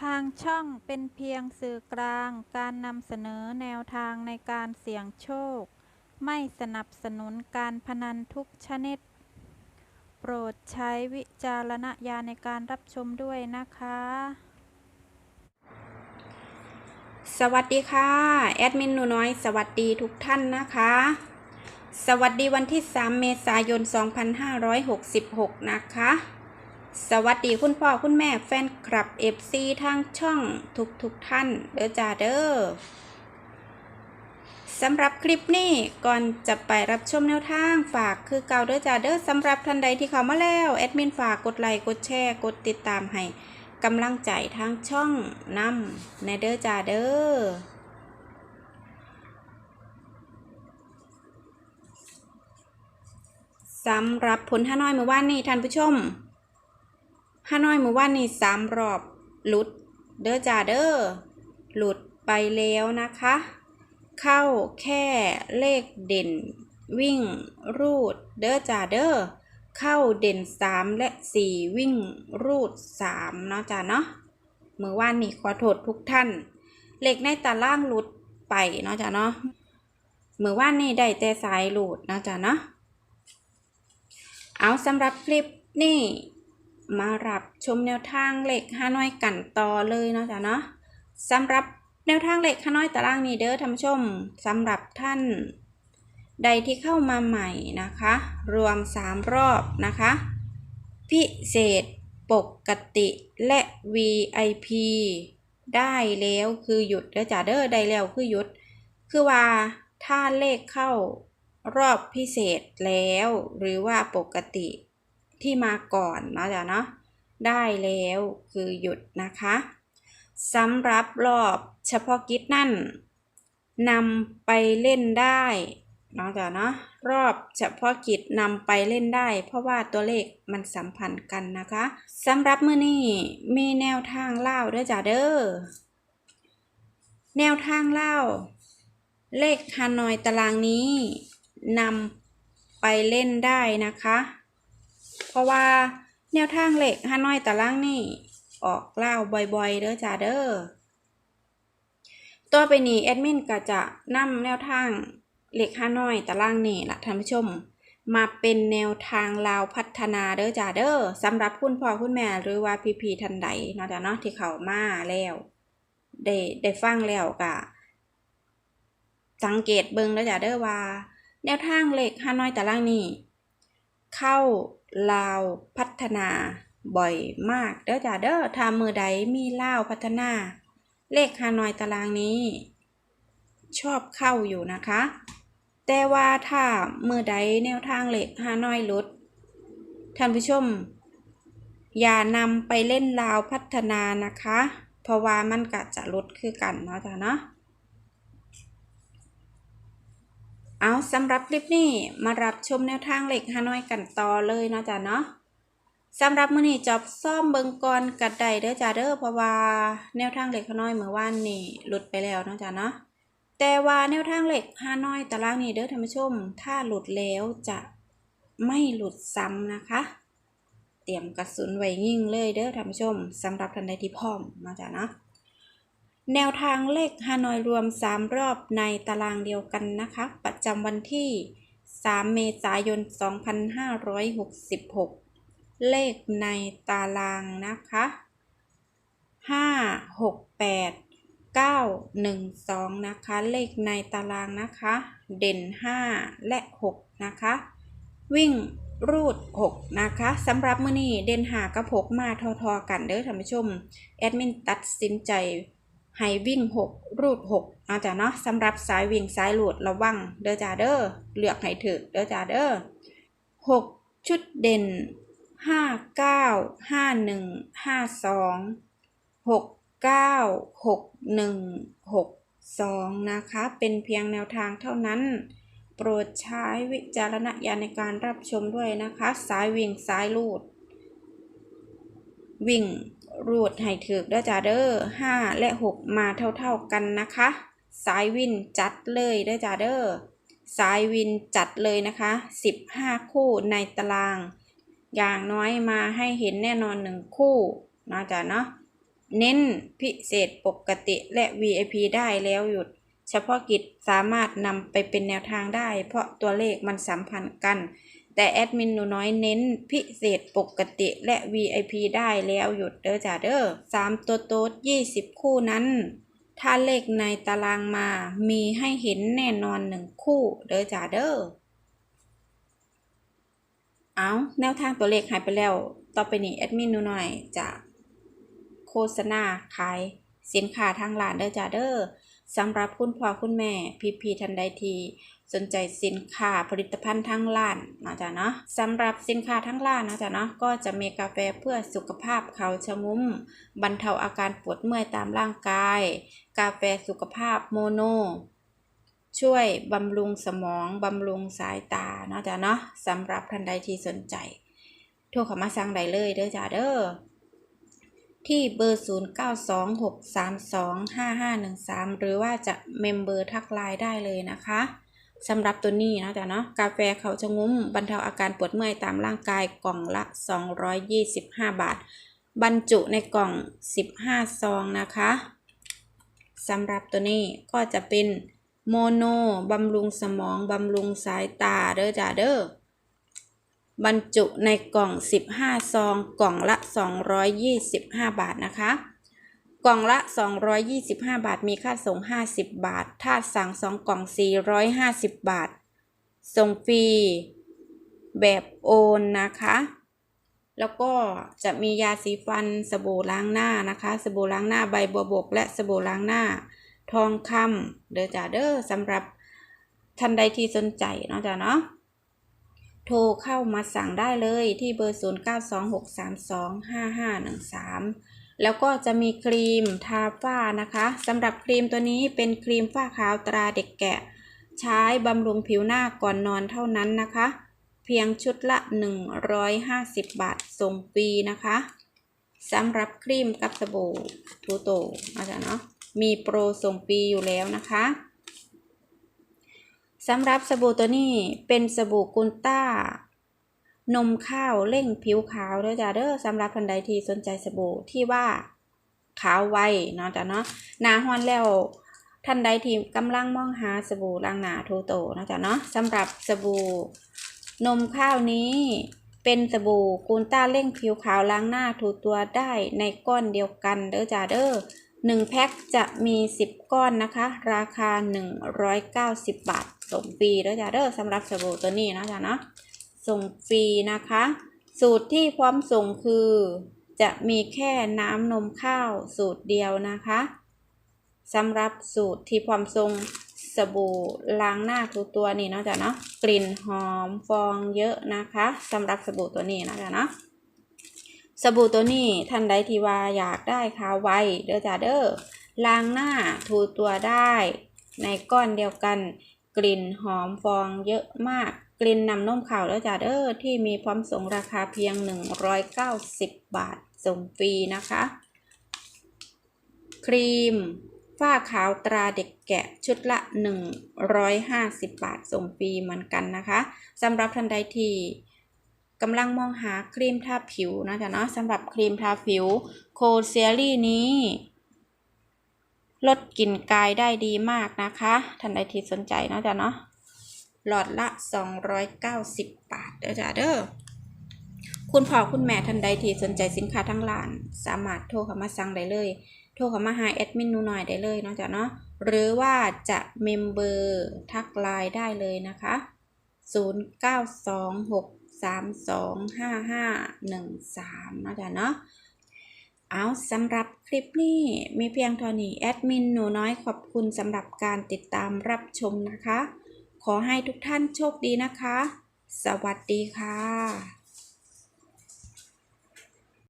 ทางช่องเป็นเพียงสื่อกลางการนำเสนอแนวทางในการเสี่ยงโชค ไม่สนับสนุนการพนันทุกชนิด โปรดใช้วิจารณญาณในการรับชมด้วยนะคะ สวัสดีค่ะ แอดมินหนูน้อยสวัสดีทุกท่านนะคะ สวัสดีวันที่ 3 เมษายน 2566 นะคะ สวัสดีคุณพ่อคุณแม่แฟนคลับ FC ทางช่องทุกทุกท่านเด้อจ้าเด้อสำหรับคลิปนี้ก่อนจะไปรับชมแนวทางฝากคือเก่าเด้อจ้าเด้อสำหรับท่านใดที่เข้ามาแล้วแอดมินฝากกดไลค์กดแชร์กดติดตามให้กำลังใจทางช่องนำในเด้อจ้าเด้อสำหรับผลฮานอยเมื่อวานนี้ท่านผู้ชม ฮานอยมือวานนี้สามรอบหลุด เด้อจ้าเด้อหลุดไปแล้วนะคะ เข้าแค่เลขเด่น วิ่งรูด เด้อจ้าเด้อเข้าเด่น 3 และ 4 วิ่งรูด 3 เนาะจ้าเนาะมือวานนี้ขอโทษทุกท่านเลขในตารางหลุดไปเนาะจ้าเนาะมือวานนี้ได้แต่สายหลุดเนาะจ้าเนาะเอาสำหรับคลิปนี่ มารับชมแนวทางเหลขฮานอยกันต่อเลยเนาะจ้าเนาะสำหรับแนวทางเหลขฮานอยตารางนี้เด้อท่านผู้ชมสำหรับท่าน ใดที่เข้ามาใหม่นะคะ รวม 3 รอบนะคะ พิเศษปกติและ VIP ได้แล้วคือหยุดเด้อจ้าเด้อได้แล้วคือหยุด คือว่าถ้าเลขเข้ารอบพิเศษแล้ว หรือว่าปกติ ที่มาก่อนเนาะจ้ะเนาะได้แล้วคือหยุดนะคะสำหรับรอบเฉพาะกิจนั่นนำไปเล่นได้เนาะจ้ะเนาะรอบเฉพาะกิจนำไปเล่นได้ เพราะว่าตัวเลขมันสัมพันธ์กันนะคะสำหรับมือนี้มีแนวทางเล่าด้วยจ้ะเด้อแนวทางเล่า เลขฮานอยตารางนี้นำไปเล่นได้นะคะ เพราะว่าแนวทางเลขฮานอยตารางนี่ออกเล่าบ่อยๆ เด้อจ้าเด้อตัวไปนี้แอดมินก็จะนำแนวทางเลขฮานอยตารางนี่ละท่านผู้ชม มาเป็นแนวทางลาวพัฒนาเด้อจ้าเด้อสำหรับคุณพ่อคุณแม่หรือว่าพี่ๆท่านใดเนาะจ้าเนาะที่เขามาแล้วได้ได้ฟังแล้วก็สังเกตเบิงแล้วจ้ะเด้อว่า แนวทางเลขฮานอยตารางนี้ เข้า ลาวพัฒนาบ่อยมากเด้อจ้ะเด้อถ้ามือใดมีลาวพัฒนา เลขฮานอยตารางนี้ ชอบเข้าอยู่นะคะ แต่ว่าถ้ามือใดแนวทางเลขฮานอยลดท่านผู้ชม อย่านำไปเล่นลาวพัฒนานะคะ เพราะว่ามันก็จะลดคือกันเนาะจ้ะเนาะ เอาสำหรับคลิปนี้มารับชมแนวทางเหล็กฮานอยกันต่อเลยเนาะจ้ะเนาะสำหรับมื้อนี้จอบซ่อมเบิงก่อนกัดใดเด้อจ้าเด้อเพราะว่าแนวทางเหล็กฮานอยเมื่อวานนี่หลุดไปแล้วเนาะจ้ะเนาะแต่ว่าแนวทางเหล็กฮานอยตารางนี้เด้อท่านผู้ชม ถ้าหลุดแล้วจะไม่หลุดซ้ำนะคะ เตรียมกระสุนไว้ยิ่งเลยเด้อท่านผู้ชมสำหรับท่านใดที่พร้อมเนาะจ้ะเนาะแนวทางเลขฮานอยรวม 3 รอบในตารางเดียวกันนะคะ ประ จำวันที่ 3 เมษายน 2566 เลขในตารางนะคะ 5 6 8 9 1 2 นะคะ เลขในตารางนะคะ เด่น 5 และ 6 นะคะ วิ่งรูด 6 นะคะสำหรับมื้อนี้เด่นหากับ6มาทอๆกันเด้อท่านผู้ชม แอดมินตัดสินใจ ให้วิ่ง 6 รูด6เอาจ้ะเนาะสำหรับสายวิ่งสายหลุดระวังเด้อจ้าเด้อเลือกให้ถึกเด้อจ้าเด้อ6 ชุดเด่น 5 9 5 1 5 2 6 9 6 1 6 2 นะคะ เป็นเพียงแนวทางเท่านั้น โปรดใช้วิจารณญาณในการรับชมด้วยนะคะ สายวิ่งสายลูด วิ่ง รูดให้ถือเด้อจ้าเด้อห้าและหกมาเท่าๆกันนะคะ สายวินจัดเลยเด้อจ้าเด้อสายวินจัดเลยนะคะสิบห้าคู่ในตาราง อย่างน้อยมาให้เห็นแน่นอนหนึ่งคู่นะจ้าเนาะเน้นพิเศษปกติและ VIP ได้แล้วหยุด เฉพาะกิจสามารถนำไปเป็นแนวทางได้ เพราะตัวเลขมันสัมพันธ์กัน แต่แอดมินหนูน้อยเน้นพิเศษปกติและ VIP ได้แล้วหยุดเด้อจ้าเด้อสามตัวโต๊ด20คู่นั้น ถ้าเลขในตารางมามีให้เห็นแน่นอนหนึ่งคู่เด้อจ้าเด้อเอาแนวทางตัวเลขหายไปแล้ว ต่อไปนี้แอดมินหนูน่อยจะโฆษณาขายสินค้าทางร้านเด้อจ้าเด้อสำหรับคุณพ่อคุณแม่พี่พีทันใดที สนใจสินค้าผลิตภัณฑ์ทั้งร้านนะจ๊ะเนาะสำหรับสินค้าทั้งร้านนะจ๊ะเนาะก็จะมีกาแฟเพื่อสุขภาพเขาชะงุ้ม บรรเทาอาการปวดเมื่อยตามร่างกาย กาแฟสุขภาพโมโน ช่วยบำรุงสมอง บำรุงสายตาเนาะจ้ะเนาะสำหรับท่านใดที่สนใจโทรเข้ามาสั่งได้เลยเด้อจ้าเด้อที่เบอร์ 0926325513 หรือว่าจะเมมเบอร์ทักไลน์ได้เลยนะคะ สำหรับตัวนี้นะจ๊ะเนาะกาแฟเขาจะงุ้มบรรเทาอาการปวดเมื่อยตามร่างกายกล่องละ 225 บาท บรรจุในกล่อง 15 ซองนะคะสำหรับตัวนี้ก็จะเป็นโมโนบำรุงสมอง บำรุงสายตาเด้อจ้าเด้อบรรจุในกล่อง 15 ซอง กล่องละ 225 บาทนะคะ กล่องละ 225 บาท มีค่าส่ง 50 บาท ถ้าสั่ง 2 กล่อง 450 บาท ส่งฟรี แบบโอนนะคะ แล้วก็จะมียาสีฟันสบู่ล้างหน้านะคะ สบู่ล้างหน้าใบบัวบก และสบู่ล้างหน้าทองคำเด้อจ้าเด้อสำหรับท่านใดที่สนใจเนาะจ้าเนาะโทรเข้ามาสั่งได้เลยที่เบอร์ 0926325513 แล้วก็จะมีครีมทาฝ้านะคะสำหรับครีมตัวนี้เป็นครีมฝ้าขาวตราเด็กแกะ ใช้บำรุงผิวหน้าก่อนนอนเท่านั้นนะคะ เพียงชุดละ 150 บาทส่งฟรีนะคะสำหรับครีมกับสบู่ทูโตอาจารย์เนาะมีโปรส่งฟรีอยู่แล้วนะคะสำหรับสบู่ตัวนี้เป็นสบู่กุนต้า นมข้าวเร่งผิวขาวเด้อจ้าเด้อสำหรับท่านใดที่สนใจสบู่ที่ว่าขาวไวเนาะจ้ะเนาะหนาฮอนแล้วท่านใดที่กำลังมองหาสบู่ล้างหน้าทูโตเนาะจ้ะเนาะสำหรับสบู่นมข้าวนี้ เป็นสบู่กูนต้าเร่งผิวขาวล้างหน้าถูตัวได้ในก้อนเดียวกันเด้อจ้าเด้อหนึ่งแพ็คจะมี 10 ก้อนนะคะ ราคา 190 บาทส่งฟรีเด้อจ้าเด้อสำหรับสบู่ตัวนี้นะจ๊ะเนาะ ส่งฟรีนะคะ สูตรที่พร้อมส่งคือ จะมีแค่น้ำนมข้าวสูตรเดียวนะคะสำหรับสูตรที่พร้อมส่งสบู่ล้างหน้าทุกตัวนี่เนาะจ๊ะเนาะกลิ่นหอมฟองเยอะนะคะสำหรับสบู่ตัวนี้นะจ๊ะเนาะสบู่ตัวนี้ท่านใดที่ว่าอยากได้ขาวไวเด้อจ้าเด้อล้างหน้าถูตัวได้ ในก้อนเดียวกัน กลิ่นหอมฟองเยอะมาก ลินนำนมขาวเด้อจ้าเด้อที่มีพร้อมส่งราคาเพียง 190 บาทส่งฟรีนะคะ ครีมฝ้าขาวตราเด็กแกะชุดละ 150 บาทส่งฟรีเหมือนกันนะคะสำหรับท่านใดที่กำลังมองหาครีมทาผิวนะจ๊ะเนาะสำหรับครีมทาผิวโคเซียรี่นี้ลดกลิ่นกายได้ดีมากนะคะ ท่านใดที่สนใจเนาะจ๊ะเนาะ หลอดละ 290 บาท เด้อจ้ะเด้อคุณพ่อคุณแม่ท่านใดที่สนใจสินค้าทั้งร้าน สามารถโทรเข้ามาสั่งได้เลย โทรเข้ามาหาแอดมินหนูหน่อยได้เลยเนาะจ๊ะเนาะหรือว่าจะเมมเบอร์ทักไลน์ได้เลยนะคะ 0926325513นะจ๊ะเนาะเอาสำหรับคลิปนี้มีเพียงเท่านี้แอดมินหนูน้อยขอบคุณสำหรับการติดตามรับชมนะคะ ขอให้ทุกท่านโชคดีนะคะ สวัสดีค่ะ